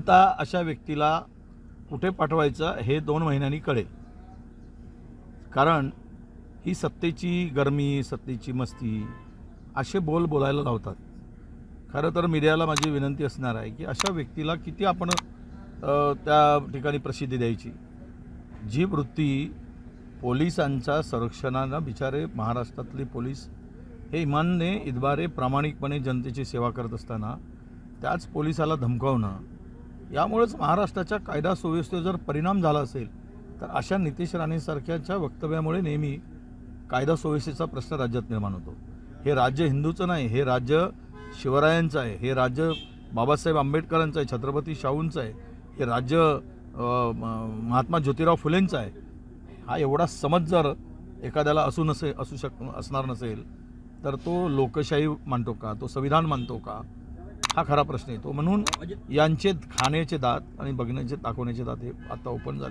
साधारणतः अशा व्यक्तीला कुठे पाठवायचं हे दोन महिन्यांनी कळेल. कारण ही सत्तेची गरमी सत्तेची मस्ती असे बोल बोलायला लावतात. खरं तर मीडियाला माझी विनंती असणार आहे की अशा व्यक्तीला किती आपण त्या ठिकाणी प्रसिद्धी द्यायची. जी वृत्ती पोलिसांच्या संरक्षणानं बिचारे महाराष्ट्रातले पोलीस हे इमानने इतबारे प्रामाणिकपणे जनतेची सेवा करत असताना त्याच पोलिसाला धमकावणं यामुळेच महाराष्ट्राच्या कायदा सुव्यवस्थेवर जर परिणाम झाला असेल तर अशा नितेश राणेसारख्याच्या वक्तव्यामुळे नेहमी कायदा सुव्यवस्थेचा प्रश्न राज्यात निर्माण होतो. हे राज्य हिंदूचं नाही हे राज्य शिवरायांचं आहे हे राज्य बाबासाहेब आंबेडकरांचं आहे छत्रपती शाहूंचं आहे हे राज्य म- महात्मा ज्योतिराव फुलेंचं आहे हा एवढा समज जर एखाद्याला असू नसे असू शक असणार नसेल तर तो लोकशाही मानतो का? तो संविधान मानतो का? हा खरा प्रश्न येतो. म्हणून यांचे खाण्याचे दात आणि बघण्याचे दाखवण्याचे दात हे आता ओपन झाले.